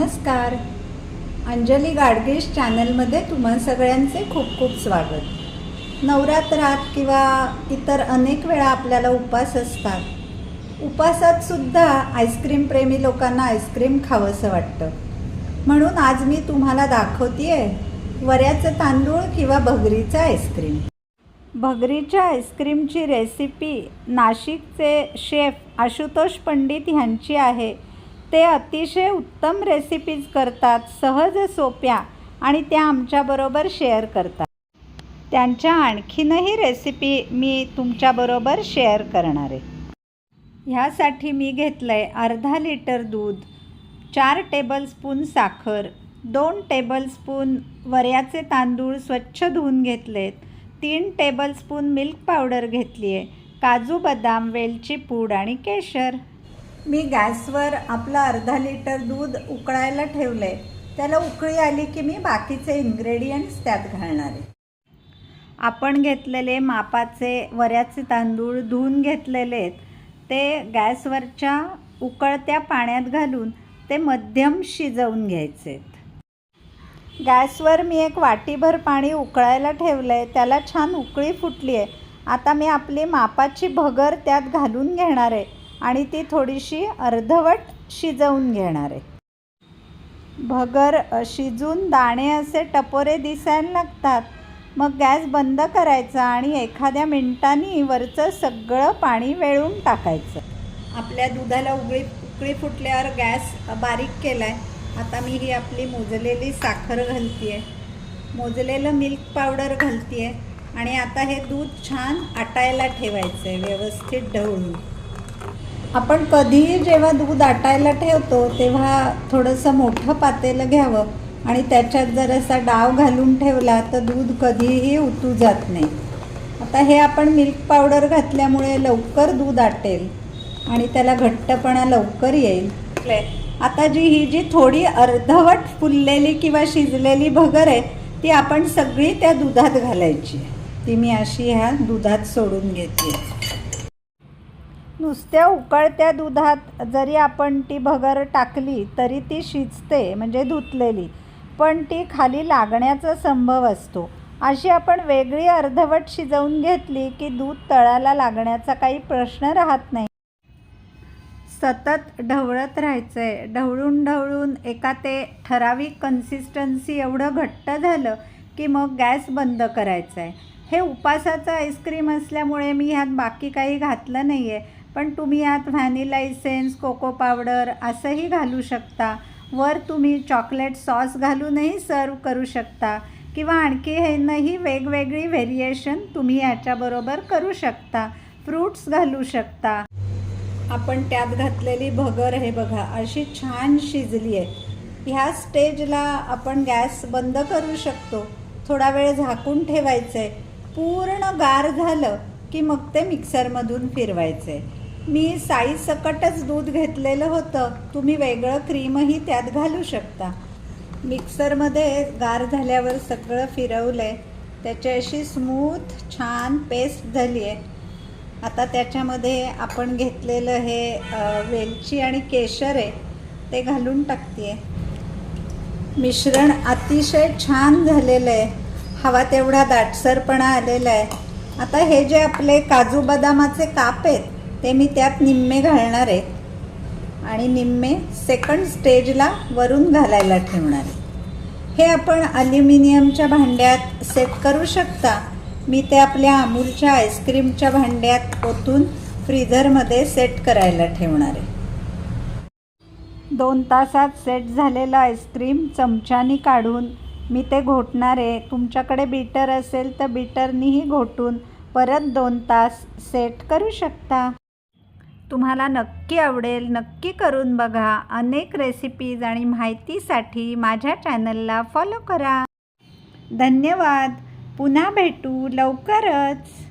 नमस्कार. अंजली गाडगीश चॅनलमध्ये तुम्हा सगळ्यांचे खूप खूप स्वागत. नवरात्रात किंवा इतर अनेक वेळा आपल्याला उपास असतात. उपासात सुद्धा आईस्क्रीम प्रेमी लोकांना आईस्क्रीम खावंसं वाटतं. म्हणून आज मी तुम्हाला दाखवते आहे वऱ्याचं तांदूळ किंवा भगरीचं आईस्क्रीम. भगरीच्या आईस्क्रीमची रेसिपी नाशिकचे शेफ आशुतोष पंडित ह्यांची आहे. ते अतिशय उत्तम रेसिपीज करतात सहज सोप्या आणि त्या आमच्याबरोबर शेअर करतात. त्यांच्या आणखीनही रेसिपी मी तुमच्याबरोबर शेअर करणार आहे. ह्यासाठी मी घेतलं आहे अर्धा लिटर दूध चार टेबलस्पून साखर दोन टेबलस्पून वऱ्याचे तांदूळ स्वच्छ धुवून घेतलेत तीन टेबलस्पून मिल्क पावडर घेतली आहे काजू बदाम वेलची पूड आणि केशर. मी गॅसवर आपलं अर्धा लिटर दूध उकळायला ठेवलं आहे त्याला उकळी आली की मी बाकीचे इन्ग्रेडियंट्स त्यात घालणार आहे. आपण घेतलेले मापाचे वऱ्याचे तांदूळ धुवून घेतलेले आहेत ते गॅसवरच्या उकळत्या पाण्यात घालून ते मध्यम शिजवून घ्यायचे गॅसवर मी एक वाटीभर पाणी उकळायला ठेवलं आहे त्याला छान उकळी फुटली आहे आता मी आपली मापाची भगर त्यात घालून घेणार आहे. आणि ती थोडीशी अर्धवट शिजवून घेणार आहे. भगर शिजून दाणे असे टपोरे दिसायला लागतात. मग गॅस बंद करायचा आणि एखाद्या मिनिटांनी वरचं सगळं पाणी वेळून टाकायचं. आपल्या दुधाला उकळी उकळी फुटल्यावर गॅस बारीक केला आहे आता मी ही आपली मोजलेली साखर घालते आहे मोजलेलं मिल्क पावडर घालते आहे आणि आता हे दूध छान आटायला ठेवायचं आहे व्यवस्थित ढवळून. आपण कधीही जेव्हा दूध आटायला ठेवतो तेव्हा थोडंसं मोठं पातेलं घ्यावं आणि त्याच्यात जर असा डाव घालून ठेवला तर दूध कधीही उतू जात नाही. आता हे आपण मिल्क पावडर घातल्यामुळे लवकर दूध आटेल आणि त्याला घट्टपणा लवकर येईल. आता जी ही जी थोडी अर्धवट फुललेली किंवा शिजलेली भगर आहे ती आपण सगळी त्या दुधात घालायची ती मी अशी ह्या दुधात सोडून घेते. नुसत्या उकळत्या दुधात जरी आपण ती भगर टाकली तरी ती शिजते म्हणजे धुतलेली. पण ती खाली लागण्याचा संभव असतो. अशी आपण वेगळी अर्धवट शिजवून घेतली की दूध तळाला लागण्याचा काही प्रश्न राहत नाही. सतत ढवळत राहायचं आहे ढवळून ढवळून एका ते ठराविक कन्सिस्टन्सी एवढं घट्ट झालं की मग गॅस बंद करायचा आहे हे उपासाचं आईस्क्रीम असल्यामुळे मी ह्यात बाकी काही घातलं नाही आहे पण तुम्ही यात व्हॅनिला इसेन्स कोको पावडर असंही घालू शकता. वर तुम्ही चॉकलेट सॉस घालूनही सर्व करू शकता. किंवा आणखी ह्यानंही वेगवेगळी व्हेरिएशन तुम्ही याच्याबरोबर करू शकता. फ्रूट्स घालू शकता. आपण त्यात घातलेली भगर हे बघा अशी छान शिजली आहे. ह्या स्टेजला आपण गॅस बंद करू शकतो. थोडा वेळ झाकून ठेवायचं आहे पूर्ण गार झालं की मग ते मिक्सरमधून फिरवायचं आहे मी साई सकटच दूध घेतलेलं होतं. तुम्ही वेगळं क्रीमही त्यात घालू शकता. मिक्सरमध्ये गार झाल्यावर सगळं फिरवलं. आहे त्याची अशी स्मूथ छान पेस्ट झाली आहे. आता त्याच्यामध्ये आपण घेतलेलं हे वेलची आणि केशर आहे ते घालून टाकते मिश्रण अतिशय छान झालेलं आहे. हवा तेवढा दाटसरपणा आलेला आहे. आता हे जे आपले काजू बदामाचे काप आहेत ते मी त्यात निम्मे घालणार आहे. आणि निम्मे सेकंड स्टेजला वरून घालायला ठेवणार आहे. हे आपण अल्युमिनियमच्या भांड्यात सेट करू शकता. मी ते आपल्या अमूलच्या आईस्क्रीमच्या भांड्यात ओतून फ्रीझरमध्ये सेट करायला ठेवणार आहे. दोन तासात सेट झालेलं आईस्क्रीम चमच्यानी काढून मी ते घोटणार आहे. तुमच्याकडे बीटर असेल तर बीटरनीही घोटून परत दोन तास सेट करू शकता. तुम्हाला नक्की आवडेल नक्की करून बघा. अनेक रेसिपीज आणि माहितीसाठी माझ्या चॅनलला फॉलो करा. धन्यवाद. पुन्हा भेटू लवकरच.